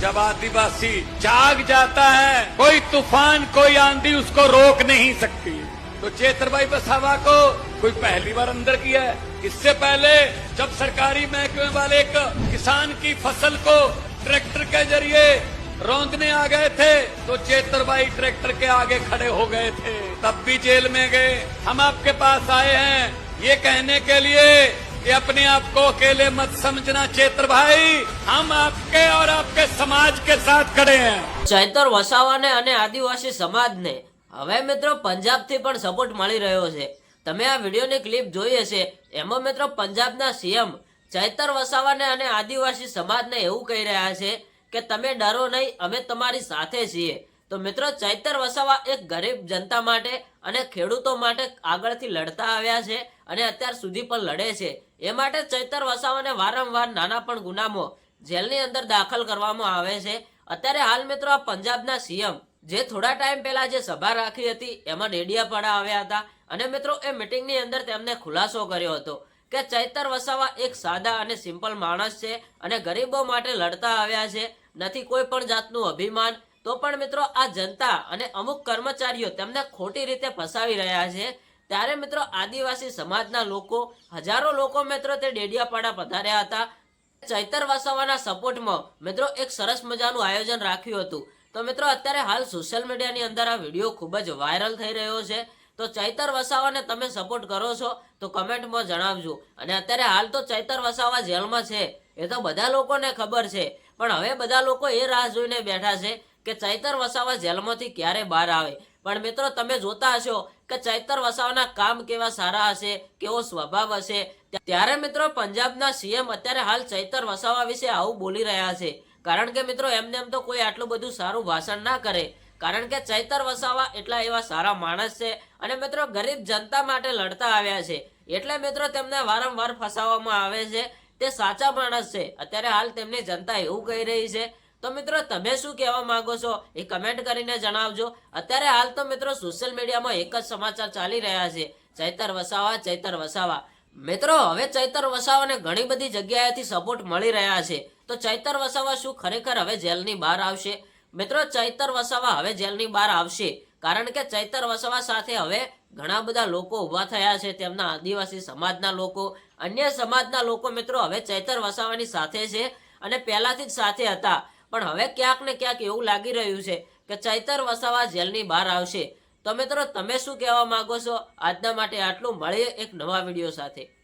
जब आदिवासी जाग जाता है, कोई तूफ़ान, कोई आंधी उसको रोक नहीं सकती। तो चेतरबाई बसावा को कोई पहली बार अंदर किया है। इससे पहले जब सरकारी महकमे वाले एक किसान की फ़सल को ट्रैक्टर के ज़रिए रौंदने आ गए थे तो चेतरबाई ट्रैक्टर के आगे खड़े हो गए थे। तब भी जेल में गए। हम आपके पास आए हैं। ये कहने के लिए कि अपने आप को अकेले मत समझना चेतर भाई हम आपके और आपके समाज के साथ खड़े हैं ચૈતર વસાવાને અને આદિવાસી સમાજને હવે મિત્રો પંજાબથી પણ સપોર્ટ મળી રહ્યો છે તમે આ વિડીયોની ક્લિપ જોઈ હશે એમાં મિત્રો પંજાબના સીએમ ચૈતર વસાવાને અને આદિવાસી સમાજને એવું કહી રહ્યા છે કે તમે ડરો નહીં અમે તમારી સાથે છીએ તો મિત્રો ચૈતર વસાવા એક ગરીબ જનતા માટે અને ખેડૂતો માટે આગળથી લડતા આવ્યા છે અને અત્યાર સુધી પણ લડે છે. એ માટે ચૈતર વસાવાને વારંવાર નાના પણ ગુનામો જેલની અંદર દાખલ કરવામાં આવે છે. અત્યારે હાલ મિત્રો આ પંજાબના સીએમ, જે થોડા ટાઈમ પહેલા જે સભા રાખી હતી, એમાં ડેડિયાપાડા આવ્યા હતા અને મિત્રો એ મિટિંગની અંદર તેમને ખુલાસો કર્યો હતો કે ચૈતર વસાવા એક સાદા અને સિમ્પલ માણસ છે અને ગરીબો માટે લડતા આવ્યા છે. નથી કોઈ પણ જાતનું અભિમાન તો પણ મિત્રો આ જનતા અને અમુક કર્મચારીઓ તેમને ખોટી રીતે ફસાવી રહ્યા છે. ત્યારે મિત્રો આદિવાસી સમાજના લોકો, હજારો લોકો મિત્રો તે ડેડિયાપાડા પધાર્યા હતા. ચૈતર વસાવાના સપોર્ટમાં મિત્રો એક સરસ મજાનું આયોજન રાખ્યું હતું. તો મિત્રો અત્યારે હાલ સોશિયલ મીડિયાની અંદર આ વીડિયો ખૂબ જ વાયરલ થઈ રહ્યો છે. તો ચૈતર વસાવાને તમે સપોર્ટ કરો છો તો કમેન્ટમાં જણાવજો. અને અત્યારે હાલ તો ચૈતર વસાવા જેલમાં છે. એ તો બધા લોકોને ખબર છે. પણ હવે બધા લોકો એ રાહ જોઈને બેઠા છે. કે ચૈતર વસાવા જેલમાંથી ક્યારે બહાર આવે? પણ મિત્રો, તમે જોતા હશો કે ચૈતર વસાવાના કામ કેવા સારા હશે, કેવો સ્વભાવ હશે. ત્યારે મિત્રો, પંજાબના સીએમ અત્યારે હાલ ચૈતર વસાવા વિશે આવું બોલી રહ્યા છે. કારણ કે મિત્રો, એમને એમ તો કોઈ આટલું બધું સારું ભાષણ ના કરે. કારણ કે ચૈતર વસાવા એટલા એવા સારા માણસ છે અને મિત્રો, ગરીબ જનતા માટે લડતા આવ્યા છે. એટલે મિત્રો, તેમને વારંવાર ફસાવવામાં આવે છે. તે સાચા માણસ છે. અત્યારે હાલ તેમની જનતા એવું કહી રહી છે તો મિત્રો, તમે શું કહેવા માંગો છો? એ કમેન્ટ કરીને જણાવજો. અત્યારે હાલ તો મિત્રો સોશિયલ મીડિયામાં એક જ સમાચાર ચાલી રહ્યા છે. ચૈતર વસાવા ચૈતર વસાવા. મિત્રો, હવે ચૈતર વસાવાને ઘણી બધી જગ્યાએથી સપોર્ટ મળી રહ્યા છે. તો ચૈતર વસાવા શું ખરેખર હવે જેલની બહાર આવશે? મિત્રો, ચૈતર વસાવા હવે જેલની બહાર આવશે. કારણ કે ચૈતર વસાવા સાથે હવે ઘણા બધા લોકો ઊભા થયા છે. તેમના આદિવાસી સમાજના લોકો, અન્ય સમાજના લોકો મિત્રો હવે ચૈતર વસાવાની સાથે છે અને પહેલાથી જ સાથે હતા. પણ હવે ક્યાંક ને ક્યાંક એવું લાગી રહ્યું છે કે ચૈતર વસાવા જેલની બહાર આવશે. તો મિત્રો, તમે શું કહેવા માંગો છો? આજના માટે આટલું. મળીએ એક નવા વીડિયો સાથે.